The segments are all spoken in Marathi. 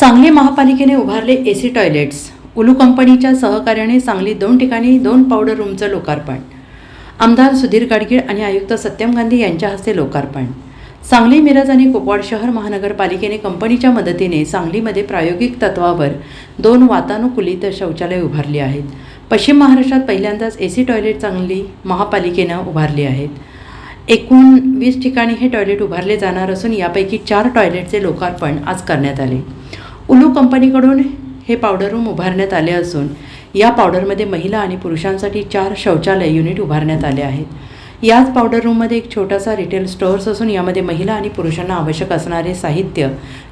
सांगली महापालिकेने उभारले ए सी टॉयलेट्स. उलू कंपनीच्या सहकार्याने सांगली दोन ठिकाणी दोन पावडर रूमचं लोकार्पण. आमदार सुधीर गाडगीळ आणि आयुक्त सत्यम गांधी यांच्या हस्ते लोकार्पण. सांगली मिरज आणि कुपवाड शहर महानगरपालिकेने कंपनीच्या मदतीने सांगलीमध्ये प्रायोगिक तत्वावर दोन वातानुकूलित शौचालय उभारली आहेत. पश्चिम महाराष्ट्रात पहिल्यांदाच ए सी टॉयलेट सांगली महापालिकेनं उभारली आहेत. एकूण वीस ठिकाणी हे टॉयलेट उभारले जाणार असून यापैकी चार टॉयलेटचे लोकार्पण आज करण्यात आले. उलू कंपनीकडून हे पावडर रूम उभारण्यात आले असून या पावडरमध्ये महिला आणि पुरुषांसाठी चार शौचालय युनिट उभारण्यात आले आहेत. याच पावडर रूममध्ये एक छोटासा रिटेल स्टोअर्स असून यामध्ये महिला आणि पुरुषांना आवश्यक असणारे साहित्य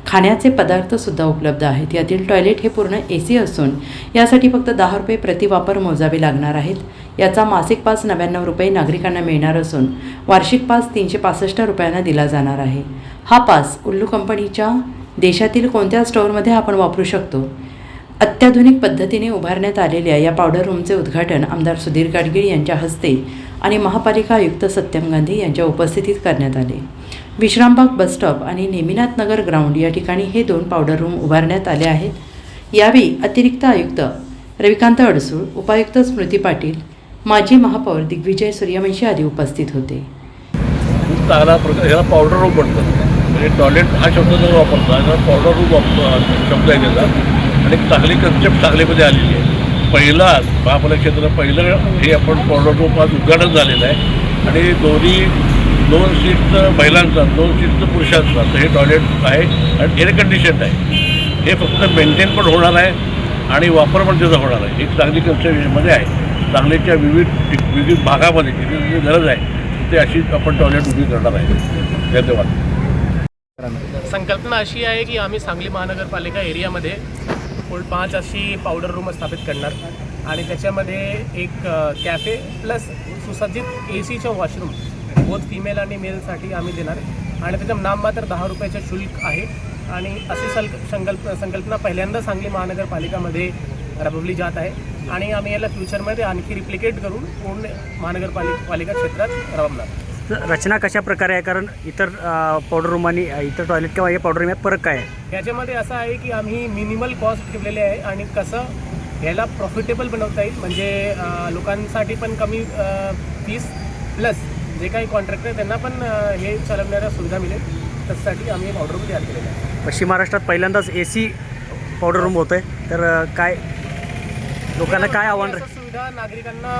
खाण्याचे पदार्थसुद्धा उपलब्ध आहेत. यातील टॉयलेट हे पूर्ण ए सी असून यासाठी फक्त दहा रुपये प्रतिवापर मोजावे लागणार आहेत. याचा मासिक पास नव्याण्णव रुपये नागरिकांना मिळणार असून वार्षिक पास तीनशे पासष्ट रुपयांना दिला जाणार आहे. हा पास उल्लू कंपनीच्या देशातील कोणत्या स्टोअरमध्ये आपण वापरू शकतो? अत्याधुनिक पद्धतीने उभारण्यात आलेल्या या पावडर रूमचे उद्घाटन आमदार सुधीर गाडगीळ यांच्या हस्ते आणि महापालिका आयुक्त सत्यम गांधी यांच्या उपस्थितीत करण्यात आले. विश्रामबाग बसस्टॉप आणि नेमिनाथ नगर ग्राउंड या ठिकाणी हे दोन पावडर रूम उभारण्यात आले आहेत. यावेळी अतिरिक्त आयुक्त रविकांत अडसूळ उपायुक्त स्मृती पाटील माजी महापौर दिग्विजय सूर्यवंशी आदी उपस्थित होते. खूप चांगला प्रकार ह्याला पावडर रूम म्हणतात. म्हणजे टॉयलेट हा शब्द जर वापरता तर पावडर रूम वापर शब्द आहे त्याचा. आणि चांगली कन्सेप्ट चांगलीमध्ये आलेली आहे. पहिला महापालिका क्षेत्र पहिलं हे आपण पावडर रूम आज उद्घाटन झालेलं आहे. आणि दोन्ही दोन सीटचं महिलांचा दोन सीटचं पुरुषांचा तर हे टॉयलेट आहे आणि एअर कंडिशन आहे. हे फक्त मेंटेन पण होणार आहे आणि वापर पण त्याचा होणार आहे. एक चांगली कन्सेप्ट आहे. सांगलीच्या विविध विविध भागामध्ये जिथे जिथे गरज आहे तिथे अशी आपण टॉयलेट उभी करणार आहे. धन्यवाद. संकल्पना अशी आहे की आम्ही सांगली महानगरपालिका एरियामध्ये फुल पाच अशी पावडर रूम स्थापित करणार. आणि त्याच्यामध्ये एक कॅफे प्लस सुसज्जित ए सीचं वॉशरूम बोथ फिमेल आणि मेलसाठी आम्ही देणार. आणि त्याचं नाम मात्र दहा रुपयाचं शुल्क आहे. आणि अशी सल संकल्प संकल्पना पहिल्यांदा सांगली महानगरपालिकामध्ये राबवली जात आहे. आणि आम्ही याला फ्युचरमध्ये आणखी रिप्लिकेट करून पूर्ण महानगरपालिका पालिका क्षेत्रात राबवणार रचना कशा प्रकारे आहे? कारण इतर पावडर रूम आणि इतर टॉयलेट किंवा या पावडर रूम यात फरक काय आहे? याच्यामध्ये असं आहे की आम्ही मिनिमल कॉस्ट ठेवलेले आहे आणि कसं याला प्रॉफिटेबल बनवता येईल. म्हणजे लोकांसाठी पण कमी फीस प्लस जे काही कॉन्ट्रॅक्टर आहे त्यांना पण हे चालवण्याला सुविधा मिळेल. त्यासाठी आम्ही पावडर रूम तयार केलेला आहे. पश्चिम महाराष्ट्रात पहिल्यांदाच ए सी पावडर रूम होतं आहे तर काय लोकांना काय आव्हान सुविधा नागरिकांना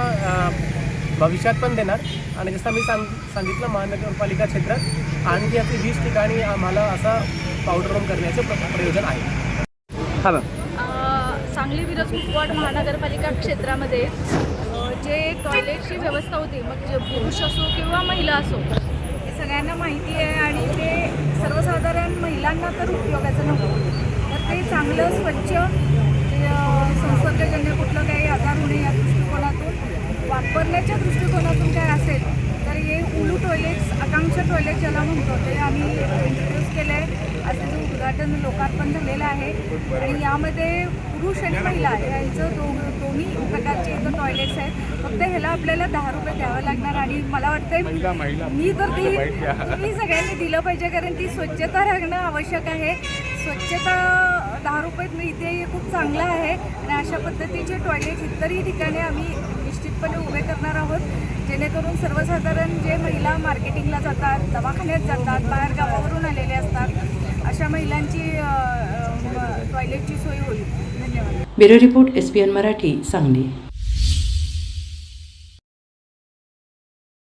भविष्यात पण देणार. आणि जसं मी सांग सांगितलं महानगरपालिका क्षेत्रात आणखी असे वीस ठिकाणी आम्हाला असा पावडर रूम करण्याचे प्र- प्रयोजन आहे. हां सांगली मिरज कुपवाड महानगरपालिका क्षेत्रामध्ये जे टॉयलेटची व्यवस्था होती मग जे पुरुष असो किंवा महिला असो हे सगळ्यांना माहिती आहे आणि ते सर्वसाधारण महिलांना तर उपयोगाचं नको तर ते चांगलं स्वच्छ ते, संसर्गजन्य कुठलं काही आजार होणे या दृष्टिकोनातून टॉयलेटच्या दृष्टिकोनातून काय असेल तर हे उलू टॉयलेट्स आकांक्षा टॉयलेट ज्याला म्हणतो ते आम्ही इंट्रोड्यूस केलं आहे आज जो उद्घाटन लोकार्पण झालेलं आहे. आणि यामध्ये पुरुष आणि महिला यांचं दो दोन्ही प्रकारचे इथं टॉयलेट्स आहेत. फक्त ह्याला आपल्याला दहा रुपये द्यावं लागणार आणि मला वाटतंय मी तर ती तुम्ही सगळ्यांनी दिलं पाहिजे कारण ती स्वच्छता राखणं आवश्यक आहे. स्वच्छता दहा रुपयात मिळते हे खूप चांगलं आहे. आणि अशा पद्धतीचे टॉयलेट इतरही ठिकाणी आम्ही निश्चितपणे उभे करणार आहोत. जेणेकरून सर्वसाधारण जे महिला मार्केटिंगला जातात दवाखान्यात जातात बाहेर गावावरून आलेले असतात अशा महिलांची टॉयलेटची सोय होईल. धन्यवाद. Bureau report S P N Marathi Sangli.